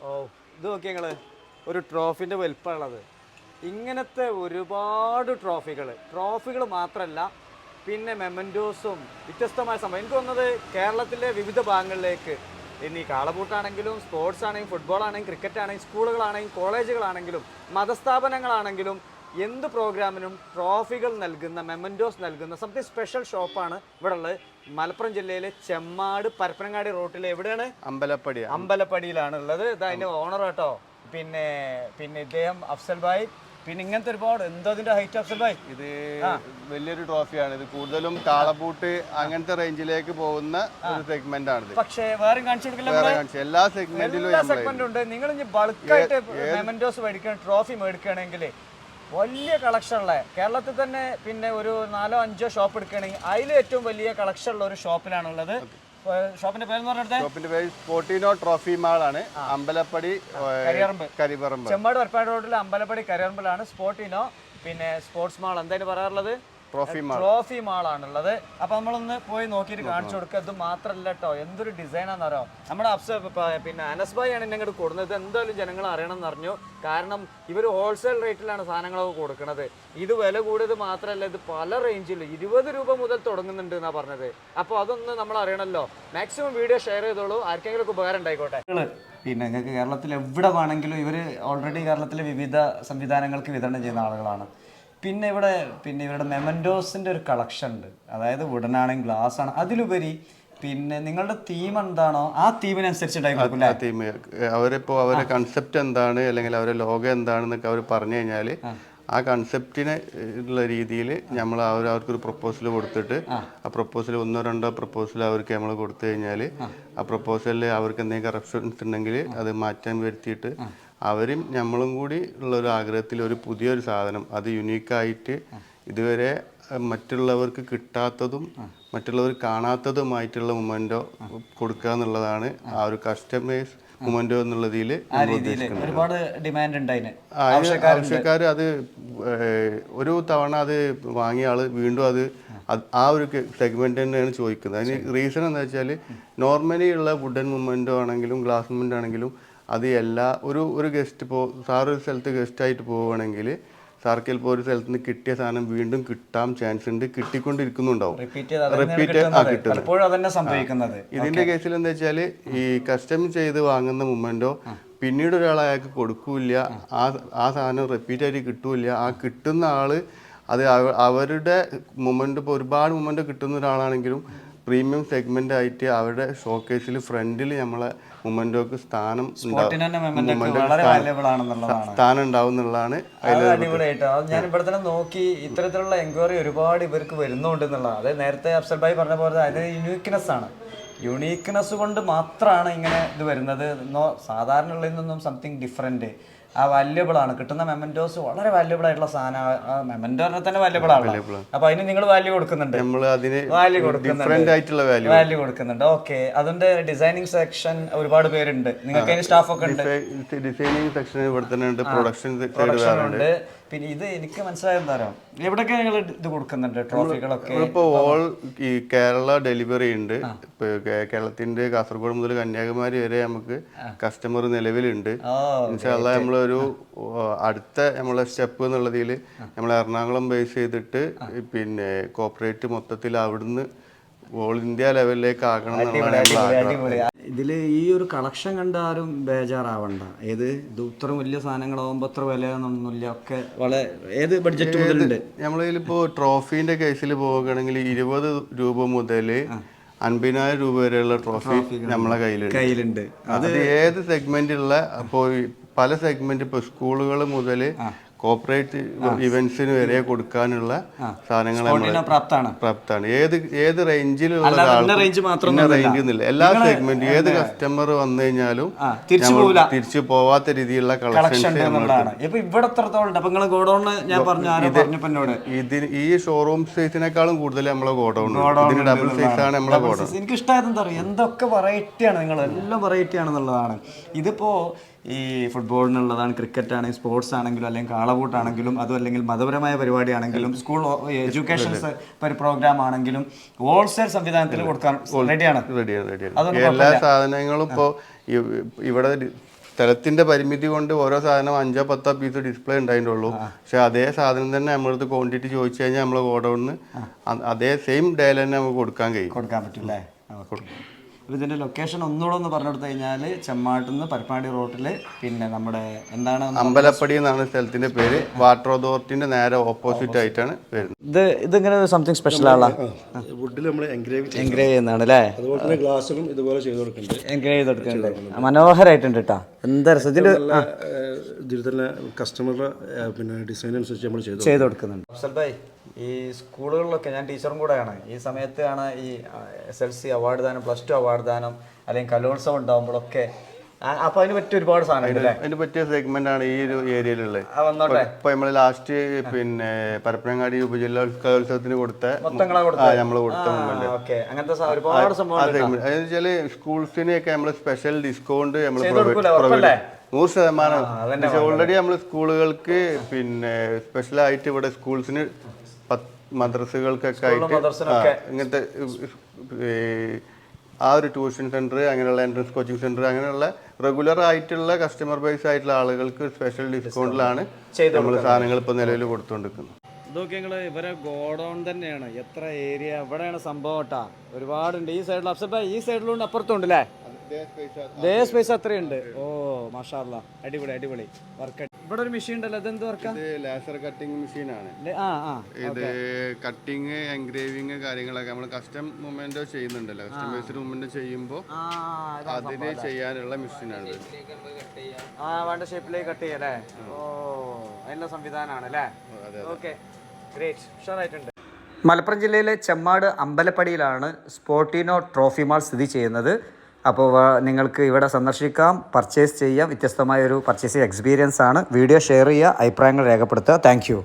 ഓ ഇത് നോക്കി ഞങ്ങൾ ഒരു ട്രോഫിന്റെ വലിപ്പമുള്ളത് ഇങ്ങനത്തെ ഒരുപാട് ട്രോഫികൾ ട്രോഫികൾ മാത്രമല്ല പിന്നെ മെമന്റോസും വ്യത്യസ്തമായ സംഭവം. എനിക്ക് തോന്നുന്നത് കേരളത്തിലെ വിവിധ ഭാഗങ്ങളിലേക്ക് ഇനി കാളപൂട്ടാണെങ്കിലും സ്പോർട്സ് ആണെങ്കിലും ഫുട്ബോൾ ആണെങ്കിലും ക്രിക്കറ്റ് ആണെങ്കിലും സ്കൂളുകളാണെങ്കിലും കോളേജുകളാണെങ്കിലും മതസ്ഥാപനങ്ങളാണെങ്കിലും എന്ത് പ്രോഗ്രാമിനും ട്രോഫികൾ നൽകുന്ന മെമന്റോസ് നൽകുന്ന സംതിങ് സ്പെഷ്യൽ ഷോപ്പാണ് ഇവിടെ ഉള്ളത് മലപ്പുറം ജില്ലയിലെ ചെമ്മാട് പരപ്പനങ്ങാടി റോട്ടിൽ എവിടെയാണ്? അമ്പലപ്പടി. അമ്പലപ്പടിയിലാണ് ഉള്ളത്. ഇത് അതിന്റെ ഓണർ കേട്ടോ പിന്നെ പിന്നെ ഇദ്ദേഹം അഫ്സൽ ഭായ്. പിന്നെ ഇങ്ങനത്തെ ഒരുപാട്. എന്തോ അതിന്റെ ഹൈറ്റ് അഫ്സൽ ഭായ്? ഇത് വലിയൊരു ട്രോഫിയാണ് ഇത് കൂടുതലും കാളബൂട്ട് അങ്ങനത്തെ റേഞ്ചിലേക്ക് പോകുന്ന ഒരു സെഗ്മെന്റ് ആണ് പക്ഷേ വേറെ കാണിച്ചു കൊടുക്കില്ല എല്ലാ സെഗ്മെന്റിലും സെഗ്മെന്റ് ഉണ്ട്. നിങ്ങൾ ഇനി ബൾക്കായിട്ട് മെമന്റോസ് മേടിക്കണം ട്രോഫി മേടിക്കുകയാണെങ്കിൽ വലിയ കളക്ഷൻ ഉള്ള കേരളത്തിൽ തന്നെ പിന്നെ ഒരു നാലോ അഞ്ചോ ഷോപ്പ് എടുക്കുകയാണെങ്കിൽ അതിൽ ഏറ്റവും വലിയ കളക്ഷൻ ഉള്ള ഒരു ഷോപ്പിലാണുള്ളത് ഷോപ്പിന്റെ പേര് ഷോപ്പിന്റെ പേര് സ്പോർട്ടിനോ ട്രോഫി മാൾ ആണ്. അമ്പലപ്പടി കരിപറമ്പ് ചെമ്മാട് വരപ്പാട് റോഡിൽ അമ്പലപ്പടി കരിയറമ്പിലാണ് സ്പോർട്ടിനോ പിന്നെ സ്പോർട്സ് മാൾ എന്തായാലും പറയാറുള്ളത്? Trophy mall. ട്രോഫി മാളാണുള്ളത്. അപ്പൊ നമ്മളൊന്ന് പോയി നോക്കിയിട്ട് കാണിച്ചു കൊടുക്കുക ഇത് മാത്രല്ല കേട്ടോ എന്തൊരു ഡിസൈനാന്ന് അറിയാം നമ്മുടെ അഫ്സ പിന്നെ അനസ് ഭായി ആണ് എന്നെ ഇങ്ങോട്ട് കൊടുക്കുന്നത് ഇത് എന്തായാലും ജനങ്ങൾ അറിയണം എന്ന് അറിഞ്ഞു കാരണം ഇവർ ഹോൾസെയിൽ റേറ്റിലാണ് സാധനങ്ങളൊക്കെ കൊടുക്കുന്നത് ഇത് വില കൂടിയത് മാത്രമല്ല ഇത് പല റേഞ്ചിൽ ഇരുപത് രൂപ മുതൽ തുടങ്ങുന്നുണ്ട് എന്നാ പറഞ്ഞത്. അപ്പോൾ അതൊന്ന് നമ്മൾ അറിയണമല്ലോ മാക്സിമം വീഡിയോ ഷെയർ ചെയ്തോളൂ. ആർക്കെങ്കിലും ഒക്കെ ഉപകാരം ഉണ്ടായിക്കോട്ടെ. പിന്നെ നിങ്ങൾക്ക് കേരളത്തിൽ എവിടെ വേണമെങ്കിലും ഇവർ ഓൾറെഡി കേരളത്തിലെ വിവിധ സംവിധാനങ്ങൾക്ക് വിതരണം ചെയ്യുന്ന ആളുകളാണ്. പിന്നെ ഇവിടെ പിന്നെ ഇവരുടെ മെമന്റോസിന്റെ ഒരു കളക്ഷൻ ഉണ്ട്. അതായത് വുഡനാണെങ്കിൽ ഗ്ലാസ് ആണ്. അതിലുപരി പിന്നെ നിങ്ങളുടെ തീം എന്താണോ ആ തീമിനനുസരിച്ച് ആ തീം അവരിപ്പോ അവരുടെ കൺസെപ്റ്റ് എന്താണ് അല്ലെങ്കിൽ അവരുടെ ലോകം എന്താണെന്നൊക്കെ അവർ പറഞ്ഞു കഴിഞ്ഞാൽ ആ. കൺസെപ്റ്റിന് ഉള്ള രീതിയിൽ നമ്മൾ അവർ അവർക്കൊരു പ്രപ്പോസൽ കൊടുത്തിട്ട് ആ. പ്രപ്പോസൽ ഒന്നോ രണ്ടോ പ്രപ്പോസൽ അവർക്ക് നമ്മൾ കൊടുത്തു കഴിഞ്ഞാൽ ആ. പ്രപ്പോസലിൽ അവർക്ക് എന്തെങ്കിലും കറപ്ഷൻസ് ഉണ്ടെങ്കിൽ അത് മാറ്റാൻ വരുത്തിയിട്ട് അവരും നമ്മളും കൂടി ഉള്ള ഒരു ആഗ്രഹത്തിൽ ഒരു പുതിയൊരു സാധനം അത് യുണീക്കായിട്ട് ഇതുവരെ മറ്റുള്ളവർക്ക് കിട്ടാത്തതും മറ്റുള്ളവർ കാണാത്തതുമായിട്ടുള്ള മൊമെന്റോ കൊടുക്കുക എന്നുള്ളതാണ് ആ. ഒരു കസ്റ്റമേഴ്സ് മൊമെന്റോ എന്നുള്ളതിൽ ഒരുപാട് ഡിമാൻഡ് ആവശ്യക്കാർ അത് ഒരു തവണ അത് വാങ്ങിയ ആൾ വീണ്ടും അത് ആ. ഒരു സെഗ്മെന്റ് തന്നെയാണ് ചോദിക്കുന്നത്. അതിന് റീസൺ എന്താ വെച്ചാൽ നോർമലി ഉള്ള വുഡൻ മൊമെന്റോ ആണെങ്കിലും ഗ്ലാസ് മൊമെന്റ് ആണെങ്കിലും അത് എല്ലാ ഒരു ഒരു ഗസ്റ്റ് ഇപ്പോൾ സാർ ഒരു സ്ഥലത്ത് ഗസ്റ്റ് ആയിട്ട് പോവുകയാണെങ്കിൽ സാർക്ക് ചിലപ്പോൾ ഒരു സ്ഥലത്ത് നിന്ന് കിട്ടിയ സാധനം വീണ്ടും കിട്ടാൻ ചാൻസ് ഉണ്ട് കിട്ടിക്കൊണ്ടിരിക്കുന്നുണ്ടാവും. റിപ്പീറ്റ് ആ, കിട്ടുന്നത്. ഇതിന്റെ കേസിൽ എന്താ വെച്ചാൽ ഈ കസ്റ്റം ചെയ്ത് വാങ്ങുന്ന മൊമെന്റോ പിന്നീട് ഒരാൾ അയാൾക്ക് കൊടുക്കൂല ആ. ആ സാധനം റിപ്പീറ്റ് ആയിട്ട് കിട്ടൂല ആ കിട്ടുന്ന ആൾ അത് അവരുടെ മൊമെന്റ് ഇപ്പോൾ ഒരുപാട് മൊമെന്റ് കിട്ടുന്ന ഒരാളാണെങ്കിലും പ്രീമിയം സെഗ്മെന്റ് ആയിട്ട് അവരുടെ ഷോക്കേസിൽ ഫ്രണ്ടിൽ നമ്മളെ മൊമെന്റോക്ക് സ്ഥാനം സ്ഥാനം ഉണ്ടാവും എന്നുള്ളതാണ് ഞാൻ ഇവിടെ തന്നെ നോക്കി ഇത്തരത്തിലുള്ള എൻക്വയറി ഒരുപാട് ഇവർക്ക് വരുന്നുണ്ട് എന്നുള്ളതാണ്. അതായത് നേരത്തെ അഫ്സൽ ഭായി പറഞ്ഞ പോലെ അത് യുണീക്നെസ് ആണ്. യുണീക്നെസ് കൊണ്ട് മാത്രമാണ് ഇങ്ങനെ ഇത് വരുന്നത്. സാധാരണ ഉള്ളതിൽ നിന്നും സംതിങ് ഡിഫറെന്റ് ആ വാല്യബിൾ ആണ്. കിട്ടുന്ന മെമന്റോസ് വളരെ വാല്യബിൾ ആയിട്ടുള്ള സാധനം. മെമന്റോ തന്നെ വാല്യബിൾ ആണ്. അപ്പൊ അതിന് നിങ്ങൾ വാല്യൂ കൊടുക്കുന്നുണ്ട്. നമ്മൾ അതിന് വാല്യൂ കൊടുക്കുന്നുണ്ട്. വാല്യൂ കൊടുക്കുന്നുണ്ട്. ഓക്കെ അതിന്റെ ഡിസൈനിങ് സെക്ഷൻ ഒരുപാട് പേരുണ്ട്. നിങ്ങൾക്ക് അതിന് സ്റ്റാഫ് ഒക്കെ ഉണ്ട്. ഡിസൈനിങ് സെക്ഷൻ ഇവിടെ തന്നെ ഉണ്ട്. പ്രൊഡക്ഷൻ ഉണ്ട്. പിന്നെ ഇത് എനിക്ക് മനസ്സിലായെന്താ എവിടൊക്കെ എവിടെയൊക്കെ നിങ്ങൾ ഇത് കൊടുക്കുന്നുണ്ട് ട്രോഫികളൊക്കെ. ഇപ്പോൾ ഓൾ ഈ കേരള ഡെലിവറി ഉണ്ട്. ഇപ്പൊ കേരളത്തിന്റെ കാസർഗോഡ് മുതൽ കന്യാകുമാരി വരെ നമുക്ക് കസ്റ്റമർ നിലവിലുണ്ട്. ഇൻഷാല്ല നമ്മളൊരു അടുത്ത നമ്മളെ സ്റ്റെപ്പ് എന്നുള്ളതിൽ നമ്മൾ എറണാകുളം ബേസ് ചെയ്തിട്ട് പിന്നെ കോപ്പറേറ്റ് മൊത്തത്തിൽ അവിടുന്ന് ഓൾ ഇന്ത്യ ലെവലിലേക്ക് ആകണം എന്നുള്ളതാണ് നമ്മൾ ആഗ്രഹം. ഇതിൽ ഈ ഒരു കളക്ഷൻ കണ്ട് ആരും ബേജാറാവണ്ട. ഏത്? ഇത് ഇത്ര വലിയ സാധനങ്ങളാവുമ്പോൾ അത്ര വിലയൊന്നുമില്ല. ഒക്കെ വളരെ ഏത് ബഡ്ജറ്റ് മുതലുണ്ട്? നമ്മളിപ്പോ ട്രോഫീന്റെ കേസിൽ പോവുകയാണെങ്കിൽ ഇരുപത് രൂപ മുതൽ അൻപതിനായിരം രൂപ വരെയുള്ള ട്രോഫി നമ്മളെ കയ്യിലുണ്ട്. കയ്യിലുണ്ട്. അത് ഏത് സെഗ്മെന്റിലുള്ള അപ്പോ പല സെഗ്മെന്റ് ഇപ്പോൾ സ്കൂളുകൾ മുതൽ കോപ്പറേറ്റ് ഇവന്റ്സിന് വരെ കൊടുക്കാനുള്ള സാധനങ്ങൾ പ്രാപ്താണ്. പ്രാപ്താണ്. ഏത് ഏത് റേഞ്ചിലുള്ള റേഞ്ച് എന്നില്ല എല്ലാ സെഗ്മെന്റ് ഏത് കസ്റ്റമർ വന്നു കഴിഞ്ഞാലും തിരിച്ചു പോവാത്ത രീതിയിലുള്ള കളക്ഷൻ കളക്ഷൻസ് ഇവിടെ ഗോഡൌണ് ഞാൻ പറഞ്ഞു ഇതിന് ഈ ഷോറൂം സൈസിനേക്കാളും കൂടുതൽ നമ്മളെ ഗോഡൌൺ ഇതിന് ഡബിൾ സൈസ് ആണ് നമ്മളെ ഗോഡൌൺ. എനിക്ക് ഇഷ്ടമായത് എന്താ പറയുക എന്തൊക്കെ വെറൈറ്റി ആണ് നിങ്ങൾ എല്ലാം വെറൈറ്റി ആണെന്നുള്ളതാണ് ഇതിപ്പോ ഈ ഫുട്ബോളിനുള്ളതാണ് ക്രിക്കറ്റ് ആണെങ്കിൽ സ്പോർട്സ് ആണെങ്കിലും അല്ലെങ്കിൽ കാളകൂട്ടാണെങ്കിലും അതും അല്ലെങ്കിൽ മതപരമായ പരിപാടിയാണെങ്കിലും സ്കൂൾ എഡ്യൂക്കേഷൻ പ്രോഗ്രാം ആണെങ്കിലും ഹോൾസെയിൽ സംവിധാനത്തിൽ കൊടുക്കാൻ റെഡിയാണ് എല്ലാ സാധനങ്ങളും ഇപ്പോൾ ഇവിടെ സ്ഥലത്തിന്റെ പരിമിതി കൊണ്ട് ഓരോ സാധനം അഞ്ചോ പത്തോ പീസ് ഡിസ്പ്ലേ ഉണ്ടായിട്ടുള്ളൂ. പക്ഷെ അതേ സാധനം തന്നെ നമ്മളടുത്ത് ക്വാണ്ടിറ്റി ചോദിച്ചു കഴിഞ്ഞാൽ നമ്മൾ ഗോഡൌണിന് അതേ സെയിം ഡേ തന്നെ നമുക്ക് കൊടുക്കാൻ കഴിയും. കൊടുക്കാൻ പറ്റും അല്ലേ അപ്പോൾ ഇതിന്റെ ലൊക്കേഷൻ ഒന്നുകൂടെ ഒന്ന് പറഞ്ഞു കൊടുത്തു കഴിഞ്ഞാൽ ചെമ്മാട്ടിൽ നിന്ന് പരപ്പാടി റോട്ടിൽ പിന്നെ നമ്മുടെ എന്താണ് അമ്പലപ്പടി എന്നാണ് സ്ഥലത്തിന്റെ പേര്. വാട്ടർ അതോറിറ്റിന്റെ നേരെ ഓപ്പോസിറ്റ് ആയിട്ടാണ് വരുന്നത്. ഇത് ഇതിങ്ങനെ സംതിങ് സ്പെഷ്യൽ ആളാ വുഡിൽ നമ്മൾ എൻഗ്രേവ് എൻഗ്രേവ് ചെയ്യുന്നതാണ് അല്ലേ? അതുപോലെ തന്നെ ഗ്ലാസ്സിലും ഇതുപോലെ ചെയ്ത് കൊടുക്കുന്നുണ്ട്. എൻഗ്രേവ് ചെയ്ത് കൊടുക്കുന്നുണ്ട്. മനോഹരമായിട്ടുണ്ട് കേട്ടോ എന്താ രസം? ഇതിൽ തന്നെ കസ്റ്റമറുടെ പിന്നെ ഡിസൈൻ അനുസരിച്ച് നമ്മൾ ചെയ്തു കൊടുക്കുന്നുണ്ട്. ഈ സ്കൂളുകളിലൊക്കെ ഞാൻ ടീച്ചറും കൂടെയാണ്. ഈ സമയത്താണ് ഈ എസ് എൽ സി അവാർഡ് ദാനം പ്ലസ് ടു അവാർഡ് ദാനം അല്ലെങ്കിൽ കലോത്സവം ഉണ്ടാകുമ്പോഴൊക്കെ അപ്പൊ അതിന് പറ്റിയ ഒരുപാട് സാധനങ്ങൾ അതിന് പറ്റിയ സെഗ്മെന്റ് ആണ് ഈ ഒരു ഏരിയയിലുള്ളത്. ഇപ്പൊ നമ്മൾ ലാസ്റ്റ് പിന്നെ പരപ്പനങ്ങാടി ഉപജില്ലാ കലോത്സവത്തിന് കൊടുത്ത നമ്മൾ കൊടുത്ത വെച്ചാൽ സ്കൂൾസിനൊക്കെ നമ്മൾ സ്പെഷ്യൽ ഡിസ്കൗണ്ട്? ഉറപ്പല്ലേ? നൂറ് ശതമാനം. ഓൾറെഡി നമ്മൾ സ്കൂളുകൾക്ക് പിന്നെ സ്പെഷ്യൽ ആയിട്ട് ഇവിടെ സ്കൂൾസിന് മദ്രസകൾക്കൊക്കെ ആയിട്ട് ഇങ്ങനത്തെ ആ ഒരു ട്യൂഷൻ സെന്റർ അങ്ങനെയുള്ള എൻട്രൻസ് കോച്ചിങ് സെന്റർ അങ്ങനെയുള്ള റെഗുലർ ആയിട്ടുള്ള കസ്റ്റമർ ബേസ് ആയിട്ടുള്ള ആളുകൾക്ക് സ്പെഷ്യൽ ഡിസ്കൗണ്ടിലാണ് നമ്മൾ സാധനങ്ങൾ ഇപ്പോൾ നിലവിൽ കൊടുത്തുകൊണ്ടിരിക്കുന്നത് ഇതൊക്കെ നിങ്ങൾ ഇവരെ ഗോഡൗൺ തന്നെയാണ്. എത്ര ഏരിയ എവിടെയാണ് സംഭവം കേട്ടാ. ഒരുപാടുണ്ട്. ഈ സൈഡിൽ അഫ്സൽ ഈ സൈഡിലുണ്ട് അപ്പുറത്തും ഉണ്ട് അല്ലേ ദേ സ്പേസ് അത്രയുണ്ട്. ഓ മാഷാല്ല അടിപൊളി അടിപൊളി. വർക്ക് ഇവിടെ ഒരു മെഷീൻ ഉണ്ടല്ലോ അതെന്ത് വർക്കാ? ഇത് ലേസർ കട്ടിംഗ് മെഷീനാണ് ആ ആ ഇത് കട്ടിങ് എൻഗ്രേവിങ് കാര്യങ്ങളൊക്കെ നമ്മൾ കസ്റ്റം മൂവ്മെന്റ് ചെയ്യുന്നുണ്ടല്ലോ. കസ്റ്റമൈസ്ഡ് മൂവ്മെന്റ് ചെയ്യുമ്പോൾ അതിന് ചെയ്യാനുള്ള മെഷീനാണ് ആ വേണ്ട ഷേപ്പിലേക്ക് കട്ട് ചെയ്യല്ലേ ഓ അതിനുള്ള സംവിധാനമാണ് അല്ലേ? ഓക്കെ. ഗ്രേറ്റ് ഉഷാറായിട്ടുണ്ട്. മലപ്പുറം ജില്ലയിലെ ചെമ്മാട് അമ്പലപ്പടിയിലാണ് സ്പോർട്ടിനോ ട്രോഫി മാൾ സ്ഥിതി ചെയ്യുന്നത്. അപ്പോൾ നിങ്ങൾക്ക് ഇവിടെ സന്ദർശിക്കാം പർച്ചേസ് ചെയ്യാം. വ്യത്യസ്തമായ ഒരു പർച്ചേസിങ് എക്സ്പീരിയൻസ് ആണ്. വീഡിയോ ഷെയർ ചെയ്യുക അഭിപ്രായങ്ങൾ രേഖപ്പെടുത്തുക. താങ്ക്